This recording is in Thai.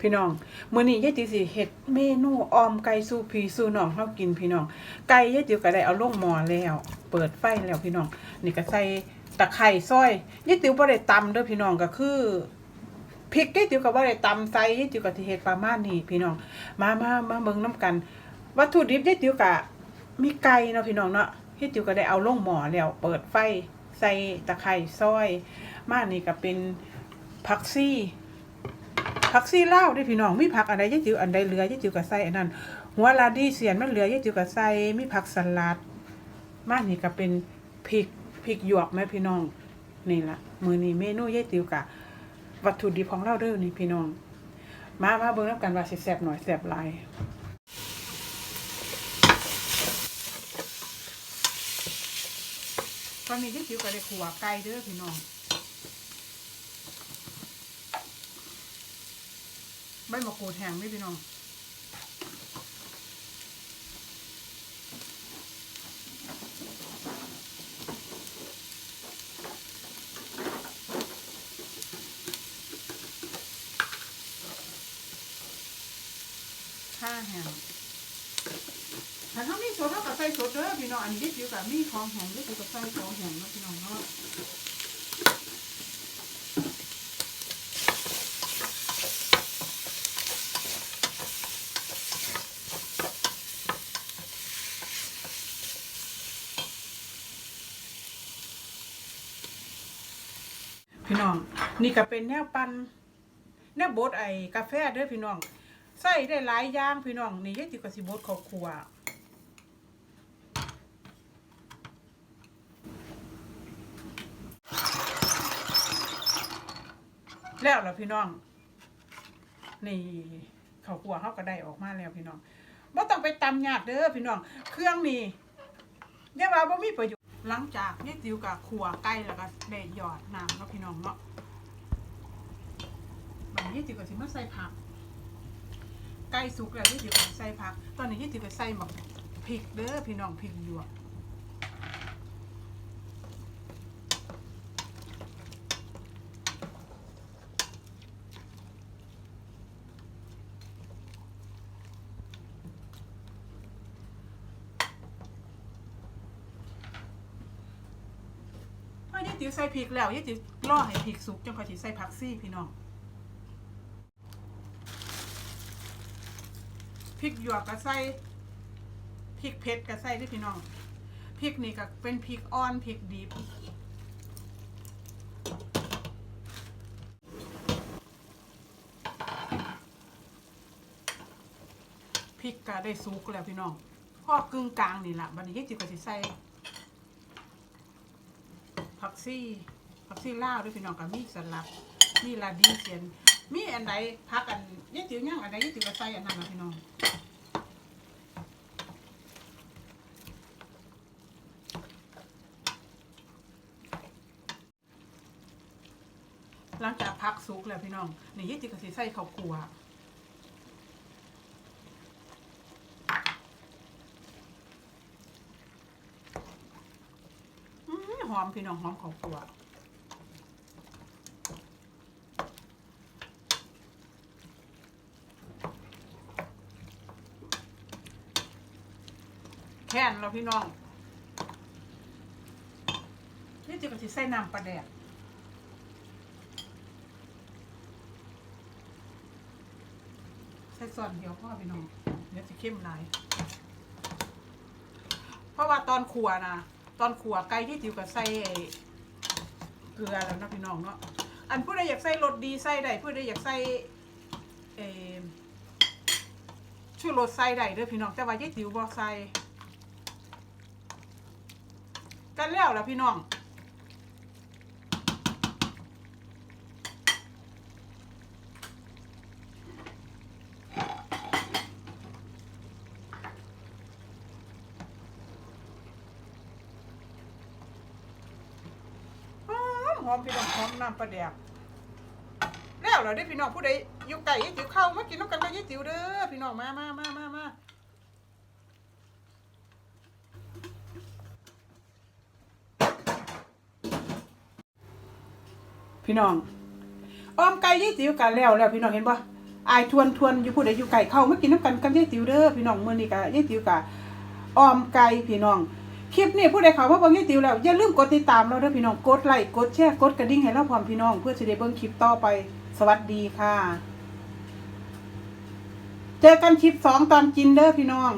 พี่น้องมื้อนี้ยายติ๋วสิเฮ็ดเมนูออมไก่สู้พี่สู้น้องเฮากินพี่น้อง ไก่ยายติ๋วก็ได้เอาลงหม้อแล้ว เปิดไฟแล้วพี่น้อง นี่ก็ใส่ตะไคร้ซอยยายติ๋วบ่ได้ตำเด้อพี่น้องก็คือพริกยายติ๋วก็บ่ได้ตำใส่ยายติ๋วก็สิเฮ็ดประมาณนี้พี่น้อง มามามาเบิ่งนํกัน วัตถุดิบยายติ๋วก็มีไก่เนาะพี่น้องเนาะยายติ๋วก็ได้เอาลงหม้อแล้ว เปิดไฟใส่ตะไคร้ซอย มานี่ก็เป็นผักซี่ ผักซี่ลาวเด้พี่น้องมีผักอันใดยายจิ๋วอันใดเหลือยายจิ๋วก็ใส่อันนั้นหัวลาดีเสียนมันเหลือยายจิ๋วก็ใส่มีผักสลัดมานี่ก็เป็นพริกพริกหยวกแม่พี่น้องนี่ละมือนี้เมนูยายจิ๋วกะวัตถุดิบของเราเด้อนี่พี่น้อง มามาเบิ่งนํกันว่าสิแซ่บหน่อยแซ่บหลายตอนนี้ยายจิ๋วก็ได้ขัวไก่เด้อพี่น้อง ใบมะกรูดแห้งนี่พี่น้องข้าแห้งถ้าเขามีสดเท่ากับใส่สดเด้อพี่น้องอันนี้อยิ่กับมีของแห้งยิ่กับใส่ของแห้งนะพี่น้องเนาะ พี่น้อง นี่ก็เป็นแนวปันแนวบดไอ้กาแฟเด้อพี่น้อง ใส่ได้หลายอย่างพี่น้อง นี่ยายติวก็สิบดข้าวคั่วแล้วล่ะพี่น้อง นี่ข้าวคั่วเขาก็ได้ออกมาแล้วพี่น้องบ่ต้องไปตำยากเด้อพี่น้อง เครื่องนี่เรียกว่าบ่มีประโยชน์ หลังจากยายติวกับขัวไก่แล้วก็ได้หยอดน้ำเนาะพี่น้องเนาะบัดนี้จิ๋วก็สิมาใส่ผัก ไก่สุกแล้วยายติวก็ใส่ผัก ตอนนี้ยายติวก็ใส่หมักพริกเด้อพี่น้องพริกหยวก ติวใส่พริกแล้วยายติวรอให้พริกสุกจนค่อยสิใส่ผักซี่พี่น้องพริกหยวกก็ใส่พริกเผ็ดก็ใส่ด้วยพี่น้องพริกนี่ก็เป็นพริกอ่อนพริกดิบพริกก็ได้สุกแล้วพี่น้องพอกึ่งกลางนี่แหละบัดนี้ยายจิ๋วก็สิใส่ ซี่ผักซี่ลาวด้วยพี่น้องกับมีสลัดมีลาดีเซียน มีอันใดพักอันยี่จิ๋วย่างอันใดยี่จิ๋วก็ใส่อันนั้นนะพี่น้องหลังจากพักสุกแล้วพี่น้องนี่ยี่จิ๋วก็สิใส่ข้าวคั่วอื้อ หอมพี่น้องหอมข้าวคั่วแค่นเราพี่น้องนี่จะก็สิใส่น้ำปลาแดกใส่ส่วนเดียวพ่อพี่น้องเดี๋ยวจะเข้มหลายเพราะว่าตอนขัวนะ ตอนขัวไก่ที่จิ๋วก็ใส่เกลือแล้วนะพี่น้องเนาะอันผู้ใดอยากใส่รสดีใส่ได้ผู้ใดอยากใส่เออชูรสใส่ได้เด้อพี่น้องแต่ว่ายี่จิ๋วบ่ใส่กันแล้วล่ะพี่น้อง ห อมหอมพี่น้องหอมน้ำปลาแดกแล้วเหรอเด้พี่น้องผู้ใดอยู่ไก่ยี่จิ๋วเข้ามากินน้ำกันได้ยี่จิ๋วเด้อพี่น้องมามามามามาพี่น้องออมไก่ยี่จิ๋วกันแล้วแล้วพี่น้องเห็นปะอายทวนทวนอยู่ผู้ใดอยู่ไก่เข้ามากินน้ำกันกับยายติ๋วเด้อพี่น้องมื้อนี้ก็ยายติ๋วก็ออมไก่พี่น้อง คลิปนี้ผู้ใดเขาว่าเบิ่งยี่ติวแล้ว อย่าลืมกดติดตามเราด้วยพี่น้องกดไลค์กดแชร์กดกระดิ่งให้เราพร้อมพี่น้อง เพื่อจะได้เบิ่งคลิปต่อไป สวัสดีค่ะ เจอกันคลิปสองตอนกินเด้อพี่น้อง